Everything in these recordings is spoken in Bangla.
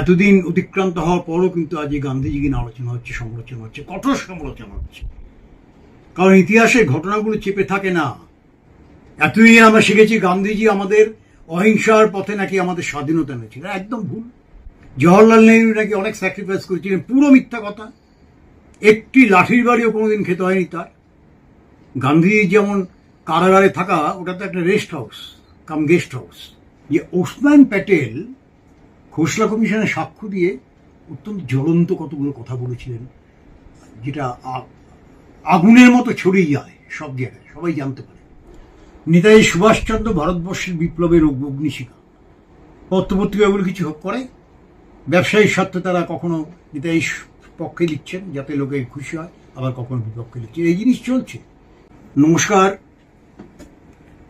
এতদিন অতিক্রান্ত হওয়ার পরও কিন্তু আজ এই গান্ধীজিকে নিয়ে আলোচনা হচ্ছে, সমালোচনা হচ্ছে, কঠোর সমালোচনা হচ্ছে। কারণ ইতিহাসের ঘটনাগুলো চেপে থাকে না। এতদিন আমরা শিখেছি গান্ধীজি আমাদের অহিংসার পথে নাকি আমাদের স্বাধীনতা এনেছিল একদম ভুল। জওয়াহরলাল নেহরু নাকি অনেক স্যাক্রিফাইস করেছিলেন, পুরো মিথ্যা কথা। একটি লাঠির বাড়িও কোনোদিন খেতে হয়নি তার। গান্ধীজি যেমন কারাগারে থাকা ওটা তো একটা rest house cum guest house যে ওসমান প্যাটেল খোসলা কমিশনে সাক্ষ্য দিয়ে অত্যন্ত জ্বলন্ত কতগুলো কথা বলেছিলেন, যেটা আগুনের মতো ছড়িয়ে যায় সব জায়গায়, সবাই জানতে পারে। নেতাজি সুভাষচন্দ্র ভারতবর্ষের বিপ্লবের অগ্নি- অগ্নিশিখা পত্রপত্রিকাগুলো কিছু করে। ব্যবসায়ীর স্বার্থে তারা কখনো নেতাজির পক্ষে লিখছেন যাতে লোকে খুশি হয়, আবার কখনো বিপক্ষে লিখছেন। এই জিনিস চলছে। নমস্কার,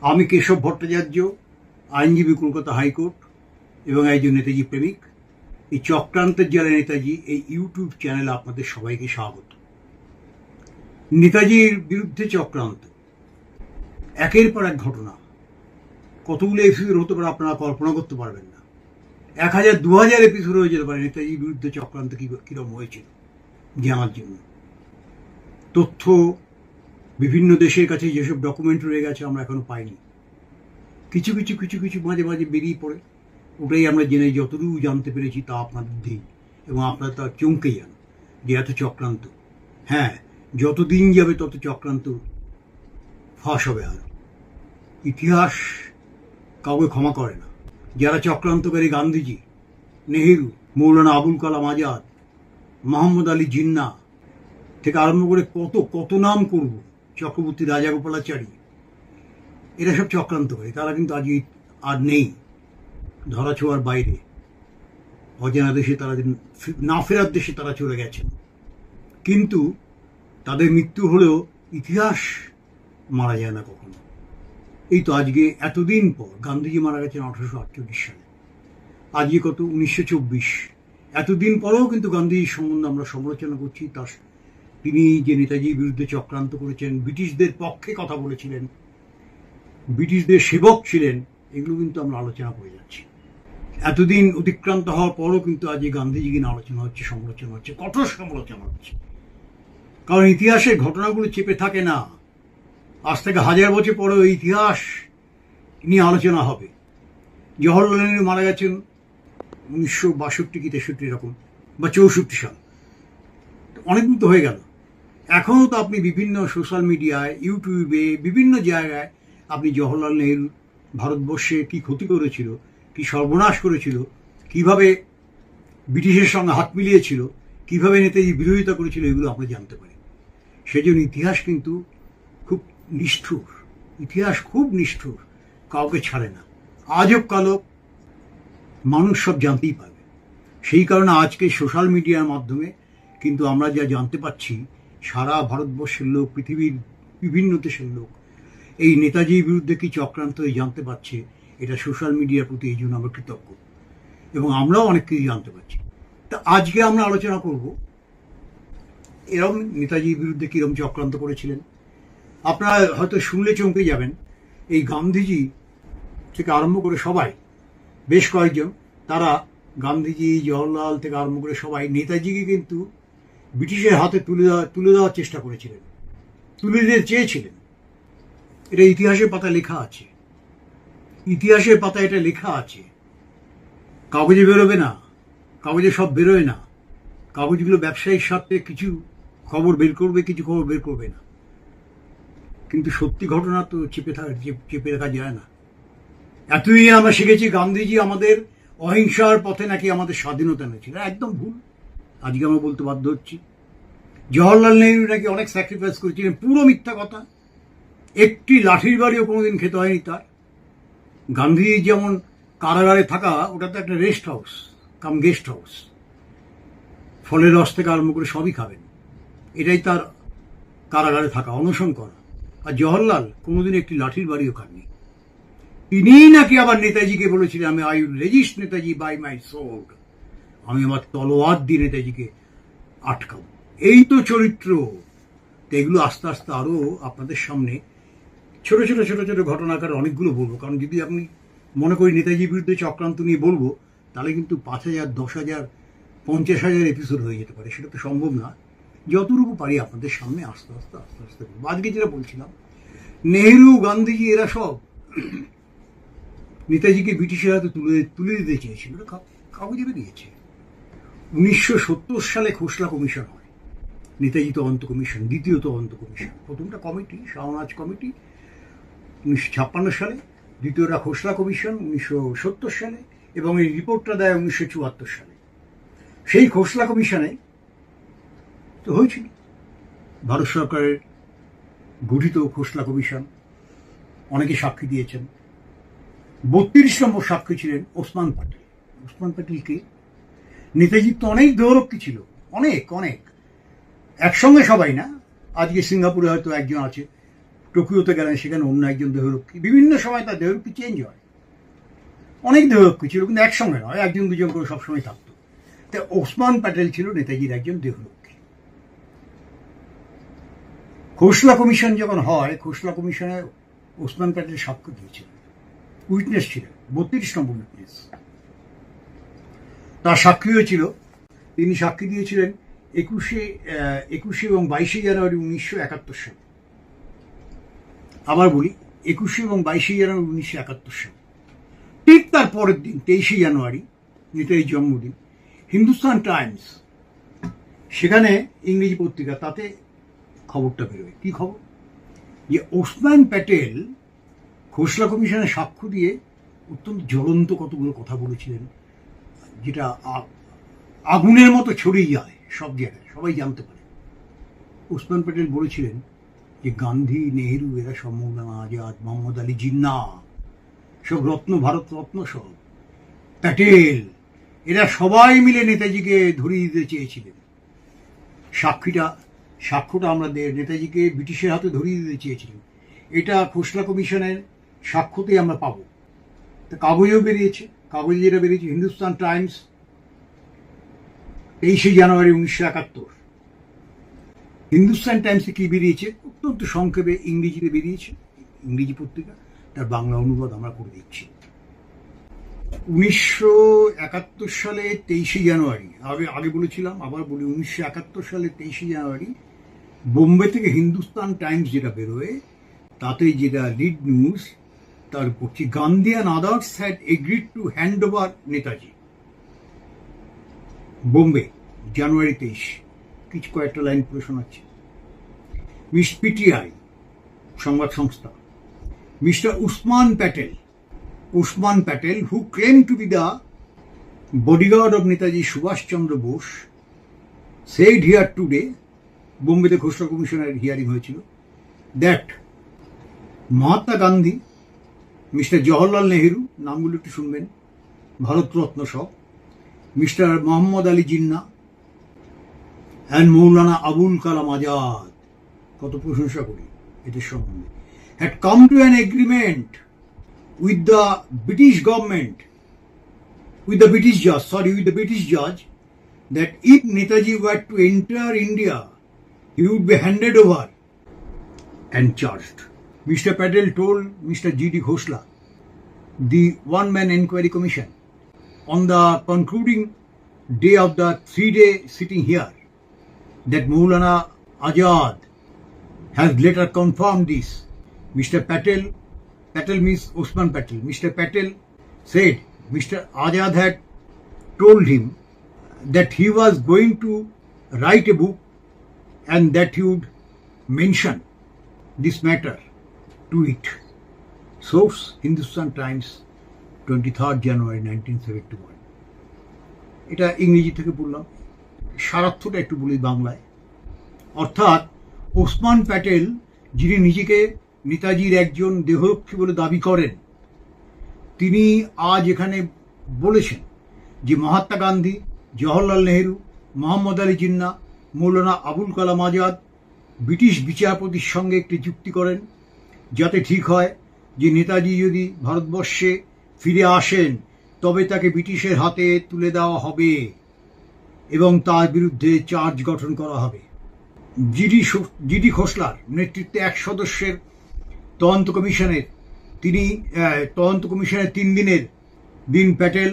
আমি কেশব ভট্টাচার্য, আইনজীবী কলকাতা হাইকোর্ট। এবং একজন নেতাজি প্রেমিক। এই চক্রান্তের জেলা নেতাজি এই ইউটিউব চ্যানেলে আপনাদের সবাইকে স্বাগত। নেতাজির বিরুদ্ধে চক্রান্ত। একের পর এক ঘটনা। কতগুলো এপিসোড হতে পারে আপনারা কল্পনা করতে পারবেন না। এক হাজার, দু হাজার এপিসোড হয়ে যেতে পারে নেতাজির বিরুদ্ধে চক্রান্ত কি কীরকম হয়েছিল জানার জন্য। তথ্য বিভিন্ন দেশের কাছে যেসব ডকুমেন্ট রয়ে গেছে আমরা এখনও পাইনি। কিছু কিছু কিছু কিছু মাঝে মাঝে বেরিয়ে পড়ে। ওটাই আমরা জেনে যতটুকু জানতে পেরেছি তা আপনাদের দিই এবং আপনারা তা চমকে যান, যে এত চক্রান্ত। হ্যাঁ যতদিন যাবে তত চক্রান্ত ফাঁস হবে আর। ইতিহাস কাউকে ক্ষমা করে না। যারা চক্রান্তকারী গান্ধীজি, নেহেরু, মৌলানা আবুল কালাম আজাদ, মোহাম্মদ আলী জিন্না থেকে আরম্ভ করে কত কত নাম করব চক্রবর্তী রাজাগোপালাচারী, এরা সব চক্রান্ত করে তারা কিন্তু আজ আর নেই। ধরা ছোঁয়ার বাইরে। অজানা দেশে তারা না ফেরার দেশে তারা চলে গেছেন। কিন্তু তাদের মৃত্যু হলেও ইতিহাস মারা যায় না কখনো। এই তো আজকে এতদিন পর গান্ধীজি মারা গেছেন আঠারোশো আটচল্লিশ সালে। আজকে কত? উনিশশো চব্বিশ। এতদিন পরেও কিন্তু গান্ধীজির সম্বন্ধে আমরা সমালোচনা করছি। তার তিনি যে নেতাজির বিরুদ্ধে চক্রান্ত করেছেন, ব্রিটিশদের পক্ষে কথা বলেছিলেন, ব্রিটিশদের সেবক ছিলেন, এগুলো কিন্তু আমরা আলোচনা করে যাচ্ছি। এতদিন অতিক্রান্ত হওয়ার পরও কিন্তু আজ এই গান্ধীজিকে নিয়ে আলোচনা হচ্ছে, সমালোচনা হচ্ছে, কঠোর সমালোচনা হচ্ছে। কারণ ইতিহাসের ঘটনাগুলো চেপে থাকে না। আজ থেকে হাজার বছর পরেও এই ইতিহাস নিয়ে আলোচনা হবে। জওহরলাল নেহরু মারা গেছেন উনিশশো বাষট্টি কি তেষট্টি এরকম, বা চৌষট্টি সাল। অনেকদিন তো হয়ে গেল। এখনও তো আপনি বিভিন্ন সোশ্যাল মিডিয়ায়, ইউটিউবে, বিভিন্ন জায়গায় আপনি জওহরলাল নেহরু ভারতবর্ষে কি ক্ষতি করেছিল কি সর্বনাশ করেছিল, কীভাবে ব্রিটিশের সঙ্গে হাত মিলিয়েছিল, কীভাবে নেতাজি বিরোধিতা করেছিল, এগুলো আমরা জানতে পারি। সেজন্য ইতিহাস কিন্তু খুব নিষ্ঠুর, ইতিহাস খুব নিষ্ঠুর, কাউকে ছাড়ে না। আজও কালো, মানুষ সব জানতেই পারবে। সেই কারণে আজকে সোশ্যাল মিডিয়ার মাধ্যমে কিন্তু আমরা যা জানতে পাচ্ছি, সারা ভারতবর্ষের লোক, পৃথিবীর বিভিন্ন দেশের লোক, এই নেতাজির বিরুদ্ধে কি চক্রান্ত জানতে পারছে এটা সোশ্যাল মিডিয়ার প্রতি এই জন্য আমরা কৃতজ্ঞ। এবং আমরাও অনেক কিছু জানতে পারছি। তা আজকে আমরা আলোচনা করব, এরম নেতাজির বিরুদ্ধে কিরম চক্রান্ত করেছিলেন। আপনারা হয়তো শুনলে চমকে যাবেন, এই গান্ধীজি থেকে আরম্ভ করে সবাই, বেশ কয়েকজন, তারা গান্ধীজি জওহরলাল থেকে আরম্ভ করে সবাই, নেতাজিকে কিন্তু ব্রিটিশের হাতে তুলে দেওয়া, তুলে দেওয়ার চেষ্টা করেছিলেন। তুলে দিতে চেয়েছিলেন। এটা ইতিহাসের পাতা লেখা আছে। ইতিহাসের পাতা এটা লেখা আছে। কাগজে বেরোবে না, কাগজে সব বেরোয় না। কাগজগুলো ব্যবসায়িক স্বার্থে কিছু খবর বের করবে, কিছু খবর বের করবে না। কিন্তু সত্যি ঘটনা তো চেপে থাকা চেপ- রাখা যায় না। এতদিন আমরা শিখেছি গান্ধীজি আমাদের অহিংসার পথে নাকি আমাদের স্বাধীনতা এনেছিল একদম ভুল। আজকে আমরা বলতে বাধ্য হচ্ছি। জওহরলাল নেহরু নাকি অনেক স্যাক্রিফাইস করেছিলেন। পুরো মিথ্যা কথা। একটি লাঠির বাড়িও কোনোদিন খেতে হয়নি তার। গান্ধীজি যেমন কারাগারে থাকা ওটা তো একটা rest house cum guest house ফলের রস থেকে আরম্ভ করে সবই খাবেন। এটাই তার কারাগারে থাকা, অনশন করা। আর জওহরলাল কোনোদিন একটি লাঠির বাড়িও খাননি। তিনিই নাকি আবার নেতাজিকে বলেছিলেন, আমি I resist Netaji by my sword আমি আমার তলোয়ার দিয়ে নেতাজিকে আটকাবো। এই তো চরিত্র। তো এগুলো আস্তে আস্তে আরও আপনাদের সামনে ছোট ছোট ছোট ছোট ঘটনাকার অনেকগুলো বলব। কারণ যদি আপনি মনে করি নেতাজির বিরুদ্ধে চক্রান্ত নিয়ে বলব, তাহলে কিন্তু পাঁচ হাজার, দশ হাজার, পঞ্চাশ হাজার এপিসোড হয়ে যেতে পারে। সেটা তো সম্ভব না। যতটুকু পারি আপনাদের সামনে আস্তে আস্তে আস্তে আস্তে করব। আজকে যেটা বলছিলাম, নেহেরু, গান্ধীজি, এরা সব নেতাজিকে ব্রিটিশের হাতে তুলে তুলে দিতে চেয়েছিল। কাগজে বেরিয়েছে উনিশশো সত্তর সালে খোসলা কমিশন হয়। নেতাজি তদন্ত কমিশন, দ্বিতীয় তদন্ত কমিশন। প্রথমটা কমিটি, শাহনাজ কমিটি উনিশশো ছাপ্পান্ন সালে দ্বিতীয়টা খোসলা কমিশন উনিশশো সত্তর সালে এবং এই রিপোর্টটা দেয় উনিশশো চুয়াত্তর সালে। সেই খোসলা কমিশনে তো হয়েছিল। ভারত সরকারের গঠিত খোসলা কমিশন, অনেকে সাক্ষী দিয়েছেন। বত্রিশ নম্বর সাক্ষী ছিলেন ওসমান প্যাটেল ওসমান প্যাটেলকে নেতাজির তো অনেক দেহরক্ষী ছিল। অনেক অনেক। একসঙ্গে সবাই না? আজকে সিঙ্গাপুরে হয়তো একজন আছে। টোকিওতে গেলেন, সেখানে অন্য একজন দেহরক্ষী বিভিন্ন সময় তার দেহরক্ষী চেঞ্জ হয়। অনেক দেহরক্ষী ছিল, কিন্তু একসঙ্গে নয়, একজন দুজন করে সবসময় থাকতো। তা ওসমান প্যাটেল ছিল নেতাজির একজন দেহরক্ষী খোসলা কমিশন যখন হয়, খোসলা কমিশনে ওসমান প্যাটেল সাক্ষ্য দিয়েছিলেন উইটনেস ছিলেন বত্রিশ নম্বর উইটনেস। তার সাক্ষীও ছিল, তিনি সাক্ষী দিয়েছিলেন একুশে একুশে এবং বাইশে জানুয়ারি উনিশশো একাত্তর সালে। আবার বলি, একুশে এবং বাইশে জানুয়ারি উনিশশো একাত্তর সালে। ঠিক তার পরের দিন, তেইশে জানুয়ারি নেতাজির জন্মদিন, হিন্দুস্তান টাইমস, সেখানে ইংরেজি পত্রিকা, তাতে খবরটা বেরোয়। কি খবর? যে ওসমান প্যাটেল খোসলা কমিশনে সাক্ষ্য দিয়ে অত্যন্ত জ্বলন্ত কতগুলো কথা বলেছিলেন, যেটা আগুনের মতো ছড়িয়ে যায় সব জায়গায়, সবাই জানতে পারে। ওসমান প্যাটেল বলেছিলেন যে গান্ধী নেহেরু, এরা সব আজাদ, মোহাম্মদ আলী জিন্না, সব রত্ন, ভারত রত্ন সব, প্যাটেল, এরা সবাই মিলে নেতাজিকে ধরিয়ে দিতে চেয়েছিলেন। সাক্ষীটা সাক্ষ্যটা আমরা নেতাজিকে ব্রিটিশের হাতে ধরিয়ে দিতে চেয়েছিলেন। এটা খোসলা কমিশনের সাক্ষ্যতেই আমরা পাবো। তো কাগজেও বেরিয়েছে, কাগজে যেটা বেরিয়েছে, হিন্দুস্তান টাইমস, তেইশে জানুয়ারি উনিশশো একাত্তর। হিন্দুস্তান টাইমসে কি বেরিয়েছে? অত্যন্ত সংক্ষেপে ইংরেজিতে বেরিয়েছে, ইংরেজি পত্রিকা, তার বাংলা অনুবাদ আমরা করে দিচ্ছি। উনিশশো একাত্তর সালে তেইশে জানুয়ারি, আগে আগে বলেছিলাম, আবার বলি উনিশশো একাত্তর সালে তেইশে জানুয়ারি, বোম্বে থেকে হিন্দুস্তান টাইমস যেটা বেরোয়, তাতে যেটা লিড নিউজ তার পড়ছি Gandhi and others had agreed to hand over Netaji. Bombay, January তেইশ, কিছু কয়েকটা লাইন পড়ে শোনাচ্ছি। মিস পিটিআই, সংবাদ সংস্থা। Mister Usman Patel Usman Patel who claim to be the bodyguard of Netaji Subhash Chandra Bose said here today বোম্বেতে Khosla কমিশনের হিয়ারিং হয়েছিল দ্যাট মহাত্মা গান্ধী, মিস্টার জওহরলাল নেহেরু, নামগুলো একটু শুনবেন, ভারতরত্ন সব, মিস্টার মোহাম্মদ আলী জিন্না অ্যান্ড মৌলানা আবুল কালাম আজাদ। কত প্রশংসা করি এদের সম্বন্ধে had come to an agreement with the British government with the British judge, sorry, with the British judge, that if Netaji were to enter India, he would be handed over and charged. Mr. Patel told Mr. G.D. Khosla, the one man inquiry commission, on the concluding day of the three day sitting here, that Maulana Azad has later confirmed this. Mr. Patel, Patel means Osman Patel, Mr. Patel said Mr. Azad had told him that he was going to write a book and that he would mention this matter to it. Source Hindustan Times, 23rd January 1971. এটা ইংরেজি থেকে বললাম সারার্থটা একটু বলি বাংলায় অর্থাৎ ওসমান প্যাটেল, যিনি নিজেকে নেতাজির একজন দেহরক্ষী বলে দাবি করেন, তিনি আজ এখানে বলেছেন যে মহাত্মা গান্ধী, জওহরলাল নেহেরু, মোহাম্মদ আলী জিন্না, মৌলানা আবুল কালাম আজাদ ব্রিটিশ বিচারপতির সঙ্গে একটি চুক্তি করেন, যাতে ঠিক হয় যে নেতাজি যদি ভারতবর্ষে ফিরে আসেন, তবে তাকে ব্রিটিশের হাতে তুলে দেওয়া হবে এবং তার বিরুদ্ধে চার্জ গঠন করা হবে। জিডি জিডি খোসলার নেতৃত্বে এক সদস্যের তদন্ত কমিশনের, তিনি তদন্ত কমিশনের তিন দিনের দিন প্যাটেল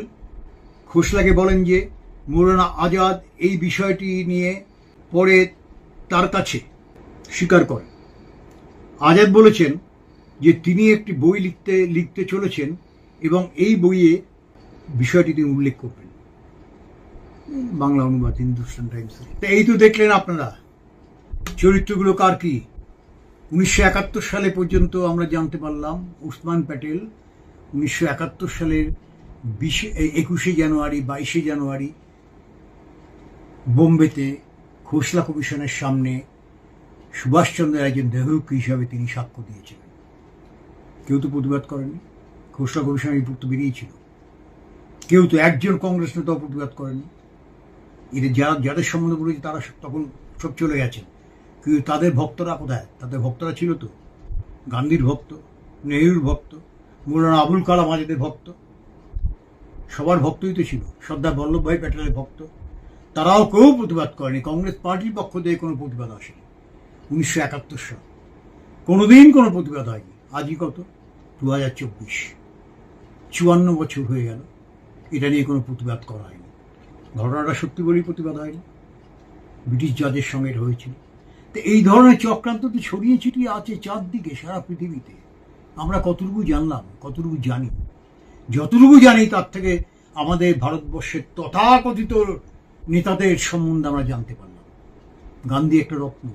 খোসলাকে বলেন যে, মৌলানা আজাদ এই বিষয়টি নিয়ে পরে তার কাছে স্বীকার করেন। আজাদ বলেছেন যে, তিনি একটি বই লিখতে লিখতে চলেছেন এবং এই বইয়ে বিষয়টি তিনি উল্লেখ করবেন। বাংলা অনুবাদ, হিন্দুস্তান টাইমস। তা এই তো দেখলেন আপনারা। চরিত্রগুলো কার কি? উনিশশো একাত্তর সালে পর্যন্ত আমরা জানতে পারলাম উসমান প্যাটেল। উনিশশো একাত্তর সালের বিশে একুশে জানুয়ারি, বাইশে জানুয়ারি বোম্বেতে খোসলা কমিশনের সামনে সুভাষচন্দ্রের একজন দেহরক্ষী হিসাবে তিনি সাক্ষ্য দিয়েছিলেন। কেউ তো প্রতিবাদ করেনি খোসলা কমিশনের রিপোর্ট তো বেরিয়েছিল। কেউ তো একজন কংগ্রেস নেতাও প্রতিবাদ করেনি এদের যারা, যাদের সম্বন্ধে বলেছে তারা তখন সব চলে গেছেন। কিন্তু তাদের ভক্তরা কোথায়? তাদের ভক্তরা ছিল তো। গান্ধীর ভক্ত, নেহরুর ভক্ত, মৌলানা আবুল কালাম আজাদের ভক্ত। সবার ভক্তই তো ছিল। সর্দার বল্লভভাই প্যাটেলের ভক্ত। তারাও কেউ প্রতিবাদ করেনি। কংগ্রেস পার্টির পক্ষ থেকে কোনো প্রতিবাদ আসেনি। উনিশশো একাত্তর সাল। কোনোদিন কোনো প্রতিবাদ হয়নি। আজই কত? দু হাজার চব্বিশ। চুয়ান্ন বছর হয়ে গেল। এটা নিয়ে কোনো প্রতিবাদ করা হয়নি। ঘটনাটা সত্যি বলেই প্রতিবাদ হয়নি। ব্রিটিশ জাজের সঙ্গে হয়েছিল। তো এই ধরনের চক্রান্ত তো ছড়িয়ে ছিটিয়ে আছে চারদিকে সারা পৃথিবীতে। আমরা কতটুকু জানলাম, কতটুকু জানি? যতটুকু জানি তার থেকে আমাদের ভারতবর্ষের তথাকথিত নেতাদের সম্বন্ধে আমরা জানতে পারলাম। গান্ধী একটা রত্ন,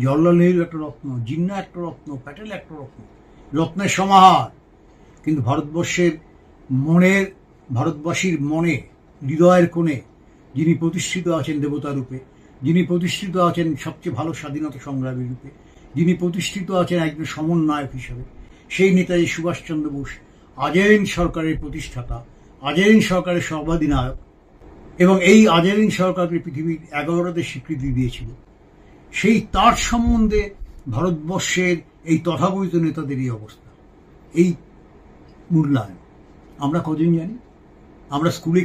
জওয়াহরলাল নেহরু একটা রত্ন, জিন্না একটা রত্ন, প্যাটেল একটা রত্ন, রত্নের সমাহার। কিন্তু ভারতবর্ষের মনের, ভারতবাসীর মনে, হৃদয়ের কোণে যিনি প্রতিষ্ঠিত আছেন দেবতা রূপে যিনি প্রতিষ্ঠিত আছেন সবচেয়ে ভালো স্বাধীনতা সংগ্রামী রূপে, যিনি প্রতিষ্ঠিত আছেন একজন সমন্বয়ক হিসেবে, সেই নেতাজি সুভাষচন্দ্র বোস, আজেরিন সরকারের প্রতিষ্ঠাতা, আজেরিন সরকারের সর্বাধিনায়ক এবং এই আজেরিন সরকারকে পৃথিবীর এগারোটাতে স্বীকৃতি দিয়েছিল। সেই তার সম্বন্ধে ভারতবর্ষের এই তথাকথিত নেতাদের এই অবস্থা, এই মূল্যায়ন। আমরা কজন জানি? আমরা স্কুলে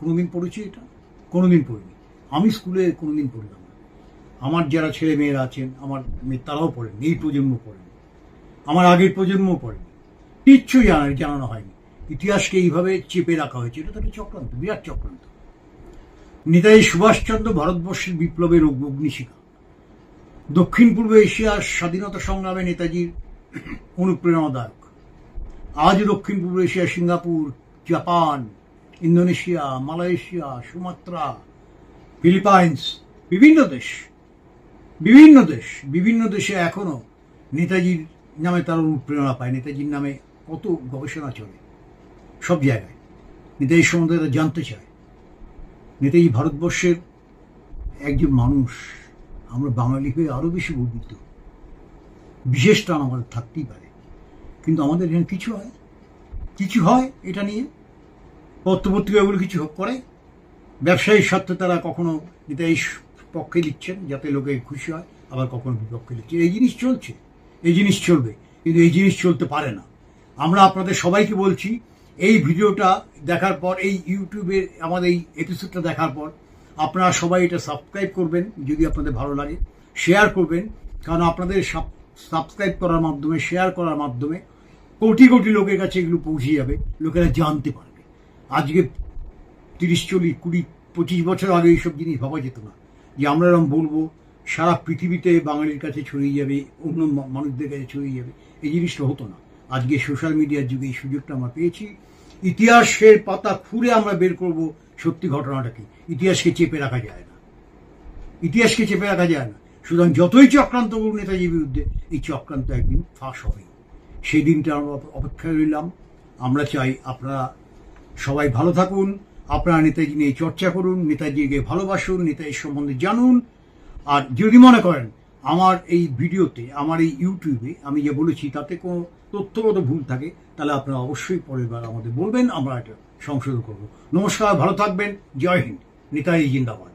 কোনোদিন পড়েছি এটা? কোনোদিন পড়িনি। আমি স্কুলে কোনোদিন পড়লাম না। আমার যারা ছেলে মেয়েরা আছেন, আমার মেয়ে তারাও পড়েন, এই প্রজন্ম পড়েন। আমার আগের প্রজন্মও পড়েনি। কিচ্ছু জানা জানানো হয়নি। ইতিহাসকে এইভাবে চেপে রাখা হয়েছে। এটা তো চক্রান্ত, বিরাট চক্রান্ত। নেতাজি সুভাষচন্দ্র ভারতবর্ষের বিপ্লবের অগ্নি- অগ্নিশিখা দক্ষিণ পূর্ব এশিয়ার স্বাধীনতা সংগ্রামে নেতাজির অনুপ্রেরণাদায়ক। আজ দক্ষিণ পূর্ব Asia, Singapore, Japan, Indonesia, Malaysia, Sumatra Philippines, বিভিন্ন দেশ বিভিন্ন দেশ, বিভিন্ন দেশে এখনও নেতাজির নামে তারা অনুপ্রেরণা পায়। নেতাজির নামে কত গবেষণা চলে, সব জায়গায়। নেতাজির সম্বন্ধে তারা জানতে চায়। নেতাজি ভারতবর্ষের একজন মানুষ, আমরা বাঙালি হয়ে আরও বেশি গর্বিত। বিশেষ টান আমাদের থাকতেই পারে। কিন্তু আমাদের এখানে কিছু হয় কিছু হয় এটা নিয়ে। পত্রপত্রিকাগুলো কিছু করে ব্যবসায়ীর স্বার্থে তারা কখনো এই পক্ষে লিখছেন যাতে লোকে খুশি হয়, আবার কখনো বিপক্ষে লিখছে এই জিনিস চলছে, এই জিনিস চলবে, কিন্তু এই জিনিস চলতে পারে না। আমরা আপনাদের সবাইকে বলছি, এই ভিডিওটা দেখার পর, এই ইউটিউবের আমাদের এই এপিসোডটা দেখার পর, আপনারা সবাই এটা সাবস্ক্রাইব করবেন, যদি আপনাদের ভালো লাগে শেয়ার করবেন, কারণ আপনাদের সাবস্ক্রাইব করার মাধ্যমে শেয়ার করার মাধ্যমে, কোটি কোটি লোকের কাছে এগুলো পৌঁছে যাবে, লোকেরা জানতে পারবে। আজকে তিরিশ, চল্লিশ, কুড়ি, পঁচিশ বছর আগে এইসব জিনিস ভাবা যেত না। যে আমরা এরকম বলব, সারা পৃথিবীতে বাঙালির কাছে ছড়িয়ে যাবে, অন্য মানুষদের কাছে ছড়িয়ে যাবে, এই জিনিসটা হতো না। আজকে সোশ্যাল মিডিয়ার যুগে এই সুযোগটা আমরা পেয়েছি। ইতিহাসের পাতা খুঁড়ে আমরা বের করব সত্যি ঘটনাটাকে ইতিহাসকে চেপে রাখা যায় না। ইতিহাসকে চেপে রাখা যায় না। সুতরাং যতই চক্রান্ত করুন নেতাজির বিরুদ্ধে, এই চক্রান্ত একদিন ফাঁস হবে সেই দিনটা আমরা অপ- অপেক্ষায় রইলাম। আমরা চাই আপনারা সবাই ভালো থাকুন। আপনারা নেতাজি নিয়ে চর্চা করুন, নেতাজিকে ভালোবাসুন, নেতাজির সম্বন্ধে জানুন। আর যদি মনে করেন, আমার এই ভিডিওতে, আমার এই ইউটিউবে আমি যে বলেছি, তাতে কোনো তথ্যগত ভুল থাকে, তাহলে আপনারা অবশ্যই পরের বার আমাদের বলবেন, আমরা এটা সংশোধন করব। নমস্কার, ভালো থাকবেন, জয় হিন্দ, নেতাজি জিন্দাবাদ।